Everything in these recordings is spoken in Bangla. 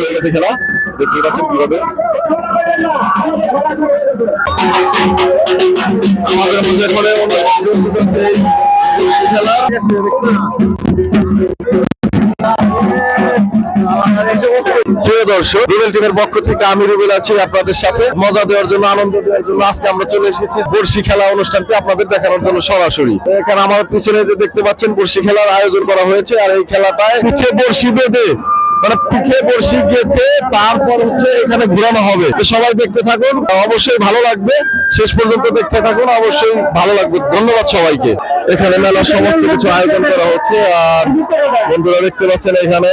হয়ে গেছে খেলা। দেখতে পাচ্ছেন কীভাবে। পক্ষ থেকে আমি রুবেল আছি আপনাদের সাথে। মজা দেওয়ার জন্য, আনন্দ দেওয়ার জন্য আজকে আমরা চলে এসেছি বর্ষি খেলা অনুষ্ঠানটি আপনাদের দেখানোর জন্য সরাসরি। এখানে আমার পিছনে যে দেখতে পাচ্ছেন বর্ষি খেলার আয়োজন করা হয়েছে, আর এই খেলাটায় বর্ষি বেঁধে মানে পিঠে বর্ষি গেছে তারপর হচ্ছে এখানে ঘোরানো হবে। তো সবাই দেখতে থাকুন, অবশ্যই ভালো লাগবে। শেষ পর্যন্ত দেখতে থাকুন, অবশ্যই ভালো লাগবে। ধন্যবাদ সবাইকে। এখানে মেলার সমস্ত কিছু আয়োজন করা হচ্ছে, আর বন্ধুরা দেখতে পাচ্ছেন এখানে।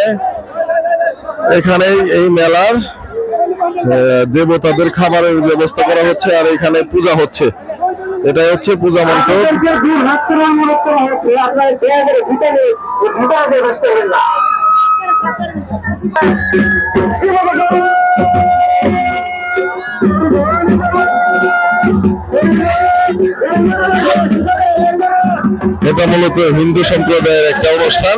এখানে এই মেলার দেবতাদের খাবারের ব্যবস্থা করা হচ্ছে, আর এখানে পূজা হচ্ছে। এটা হচ্ছে পূজা মণ্ডপ। এটা মূলত হিন্দু সম্প্রদায়ের একটা অনুষ্ঠান।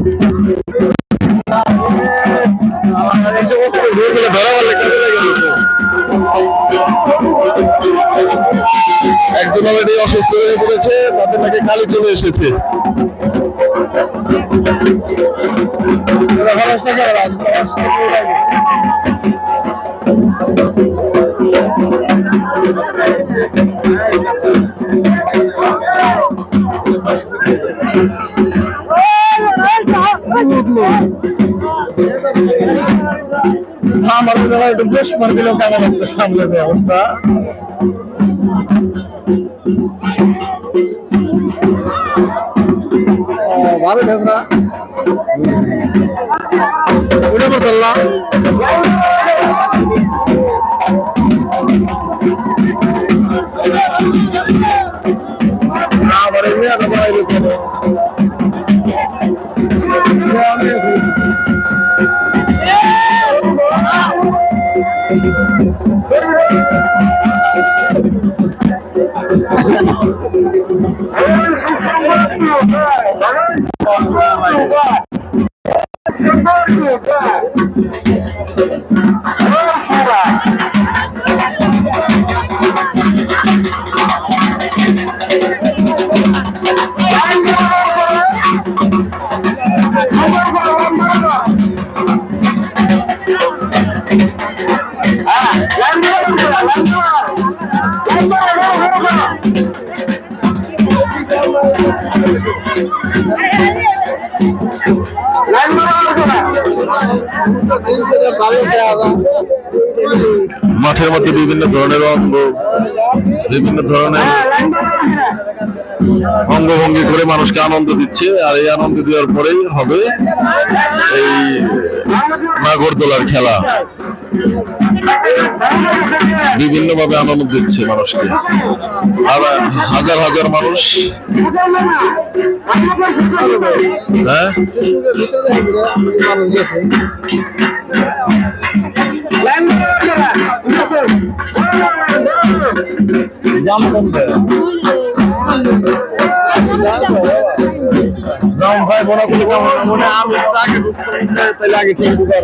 অসুস্থ হয়ে পড়েছে তাদের নাকি কালি চলে এসেছে আমার মনে হয় বেশ মার দিলেও কেমন একটা সামনে যে অবস্থা யாரும் பேசுறா விடுப்பு சொல்லலாம் நான் வரையுமே চলে মাঠের মধ্যে বিভিন্ন ধরনের অঙ্গ, বিভিন্ন ধরনের অঙ্গভঙ্গি করে মানুষকে আনন্দ দিচ্ছে, আর এই আনন্দ দেওয়ার পরেই হবে এই নাগরদোলার খেলা। বিভিন্ন ভাবে আনন্দ দিচ্ছে মানুষকে। আর হাজার হাজার মানুষ হ্যাঁ? লাইন রাম ভাই বড় করে মনে আমি আগে তাহলে আগে ঠিক ঢুকার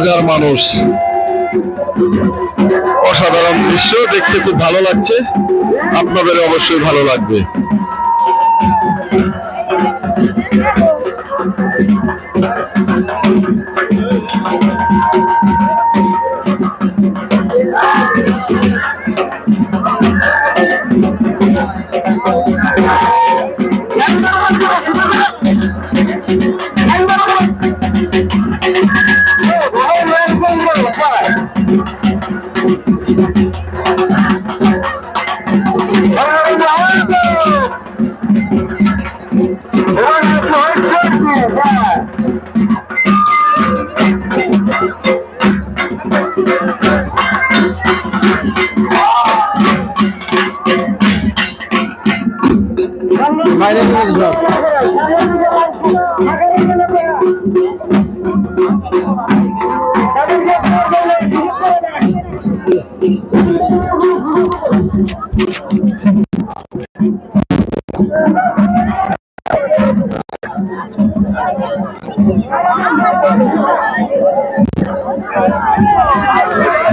হাজার মানুষ। অসাধারণ দৃশ্য দেখতে খুব ভালো লাগছে। আপনাদের অবশ্যই ভালো লাগবে।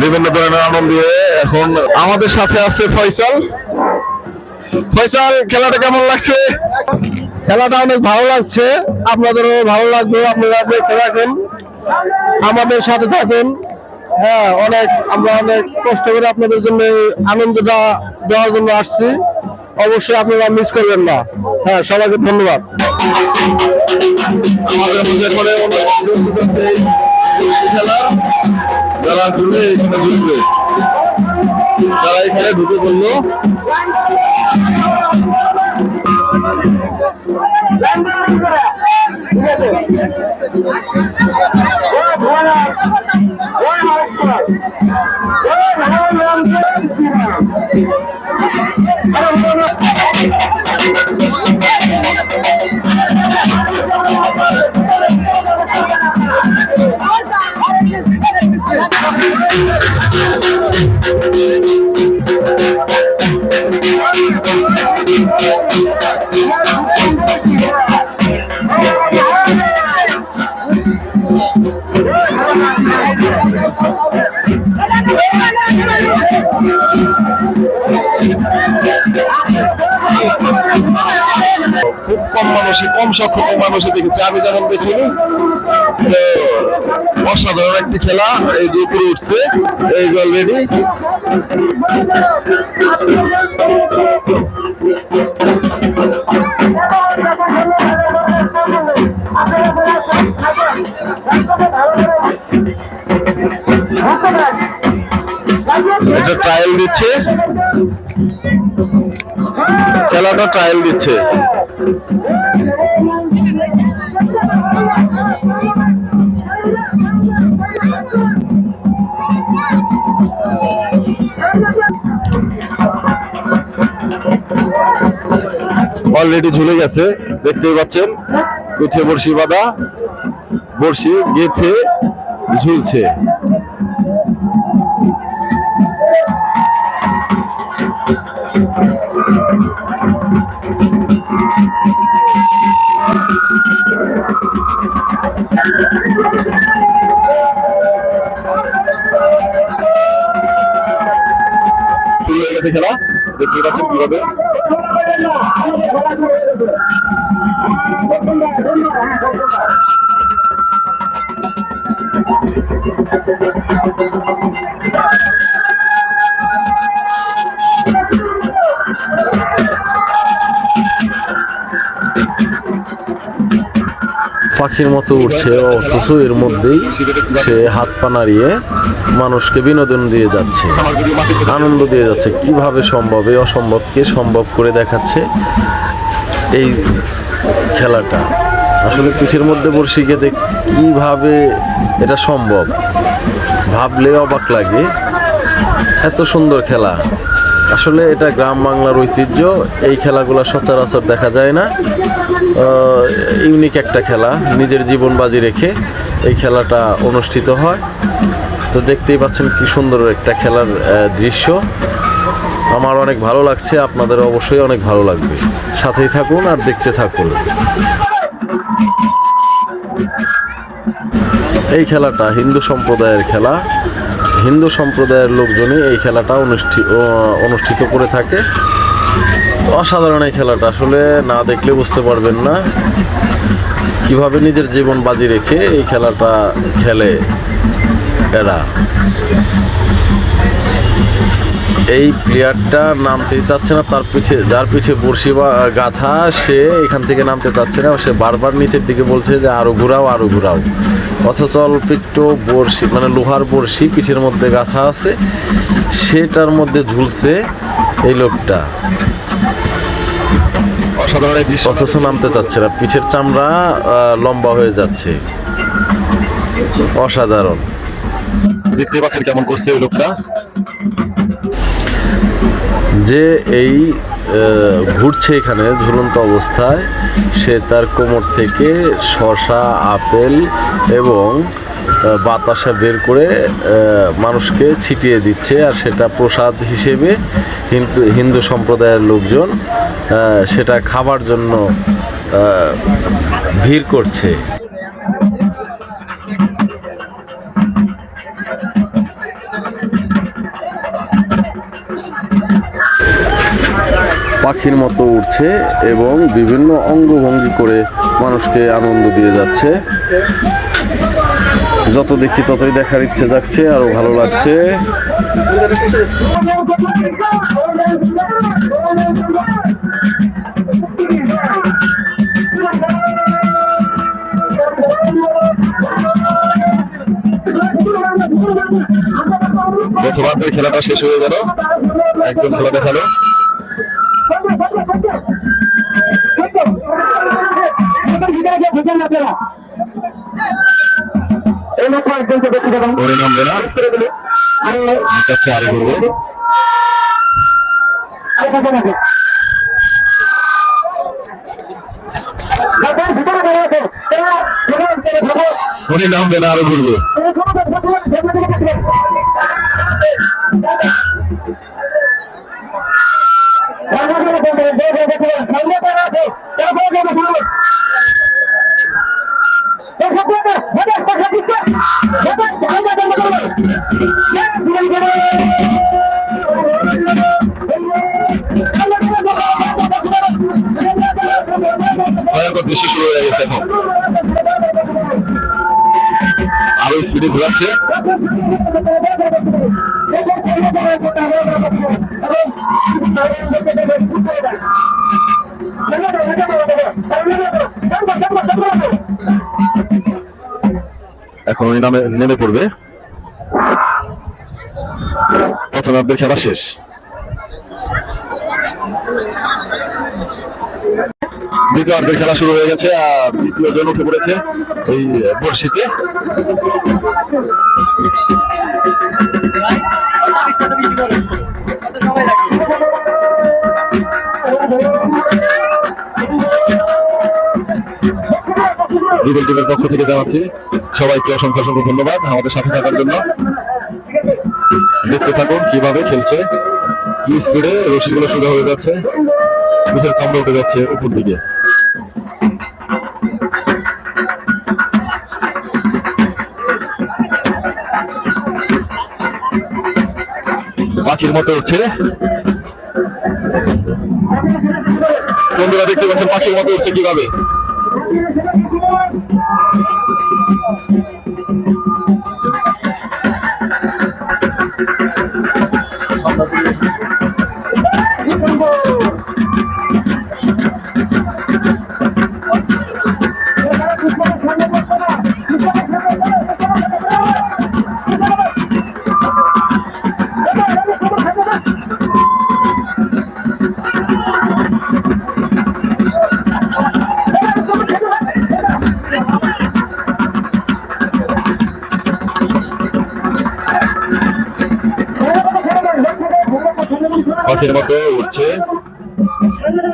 বিভিন্ন ধরনের আনন্দ এখন আমাদের সাথে আছে ফয়সাল। ফয়সাল, খেলাটা কেমন লাগছে? খেলাটা অনেক ভালো লাগছে। আপনাদেরও ভালো লাগবে, আপনারা দেখতে থাকেন। আমাদের সাথে থাকুন। হ্যাঁ অনেক, আমরা অনেক কষ্ট করে আপনাদের জন্য আনন্দটা দেওয়ার জন্য আসছি। অবশ্যই আপনারা মিস করবেন না। হ্যাঁ সবাইকে ধন্যবাদ। আমাদের মধ্যে করে খেলা। যারা আসলে এখানে ঢুকবে তারা এখানে ঢুকে পড়ল। খুব কম সংখ্যক মানুষই দেখেছি আমি যেমন দেখিনি অসাধারণ একটি খেলা, এই যে উপরে উঠছে, এই অলরেডি এটা ট্রায়াল দিচ্ছে। খেলাটা ট্রায়াল দিচ্ছে। অলরেডি ঝুলে গেছে দেখতেই পাচ্ছেন। পিঠে বড়শি বাঁধা বড়শি গেথে ঝুলছে। খেলা। দেখতে পাচ্ছেন কীভাবে? পাখির মতো উঠছে অথচ এর মধ্যেই সে হাত পা নাড়িয়ে মানুষকে বিনোদন দিয়ে যাচ্ছে, আনন্দ দিয়ে যাচ্ছে, কীভাবে সম্ভব, এই অসম্ভবকে সম্ভব করে দেখাচ্ছে এই খেলাটা? আসলে পিঠের মধ্যে বড়শি গেঁথে কীভাবে এটা সম্ভব? ভাবলে অবাক লাগে, এত সুন্দর খেলা। আসলে এটা গ্রাম বাংলার ঐতিহ্য, এই খেলাগুলো সচরাচর দেখা যায় না। ইউনিক একটা খেলা, নিজের জীবন বাজি রেখে এই খেলাটা অনুষ্ঠিত হয়। তো দেখতেই পাচ্ছেন কি সুন্দর একটা খেলার দৃশ্য। আমার অনেক ভালো লাগছে, আপনাদের অবশ্যই অনেক ভালো লাগবে। সাথেই থাকুন আর দেখতে থাকুন। এই খেলাটা হিন্দু সম্প্রদায়ের খেলা। হিন্দু সম্প্রদায়ের লোকজনই এই খেলাটা অনুষ্ঠিত অনুষ্ঠিত করে থাকে। তো অসাধারণ এই খেলাটা, আসলে না দেখলে বুঝতে পারবেন না। কীভাবে নিজের জীবন বাজি রেখে এই খেলাটা খেলে। এরা। এই প্লেয়ারটা নামতে চাচ্ছে না তার পিঠে যার পিঠে বড়শি বা গাথা সে এখান থেকে নামতে চাচ্ছে না। সে বারবার নিচের দিকে বলছে যে আরও ঘুরাও আরও ঘুরাও। অথচ অল্প একটু বড়শি মানে লোহার বড়শি পিঠের মধ্যে গাথা আছে সেটার মধ্যে ঝুলছে এই লোকটা। অসাধারণ অথচ নামতে চাচ্ছে না। পিঠের চামড়া লম্বা হয়ে যাচ্ছে। অসাধারণ। দেখতে পাচ্ছেন কেমন করছে ওই লোকটা। যে এই ঘুরছে এখানে ঝুলন্ত অবস্থায়, সে তার কোমর থেকে শসা, আপেল এবং বাতাসা বের করে মানুষকে ছিটিয়ে দিচ্ছে। আর সেটা প্রসাদ হিসেবে হিন্দু হিন্দু সম্প্রদায়ের লোকজন সেটা খাবার জন্য ভিড় করছে। পাখির মতো উঠছে এবং বিভিন্ন অঙ্গভঙ্গি করে মানুষকে আনন্দ দিয়ে যাচ্ছে। যত দেখি ততই দেখার ইচ্ছে যাচ্ছে আরও ভালো লাগছে। প্রথমার্ধের খেলাটা শেষ হয়ে গেল। একদম খেলা দেখাল। ওরে নামবে না কাছে আরও করব ওরে নামবে না আরও ঘুরবো ভয়ঙ্কর দৃশ্য শুরু এখন। আরও স্পিডে ঘোরাচ্ছে। এখন নামে নেমে পড়বে। প্রথমার্ধের খেলা শেষ। দ্বিতীয় অর্ধের খেলা শুরু হয়ে গেছে, আর দ্বিতীয় জন উঠে পড়েছে এই বর্ষিতে দুদল টিমের পক্ষ থেকে জানাচ্ছি সবাইকে অসংখ্য অসংখ্য ধন্যবাদ আমাদের সাথে থাকার জন্য। দেখতে থাকুন কীভাবে খেলছে, কি স্পিডে রশিগুলো সোজা হয়ে যাচ্ছে পিঠের চামড়া উঠে যাচ্ছে উপর দিকে। পাখির মতো উঠছে। বন্ধুরা দেখতে পাচ্ছেন পাখির মতো উঠছে কীভাবে?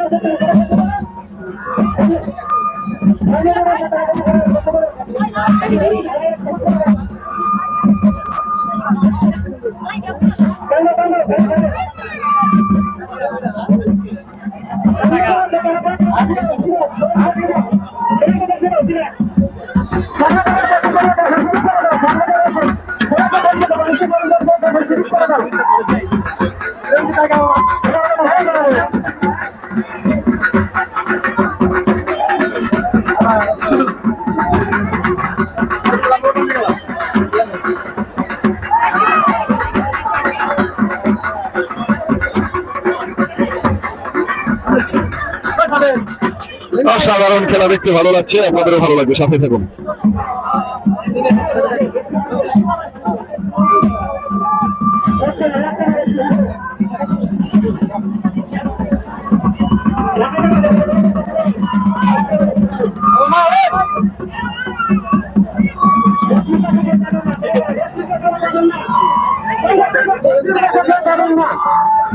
Thank you. অসাধারণ খেলা দেখতে ভালো লাগছে আপনাদেরও ভালো লাগবে সাথে থাকুন।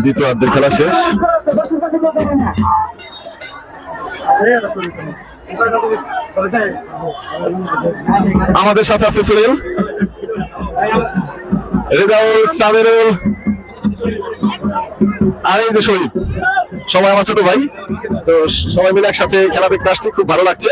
দ্বিতীয় অর্ধের খেলা শেষ। আমাদের সাথে আছে সুনীল। রেজাউল সাবেরুল আর এই যে শহীদ। সবাই আমার ছোট ভাই। তো সবাই মিলে একসাথে খেলা দেখতে আসছি, খুব ভালো লাগছে।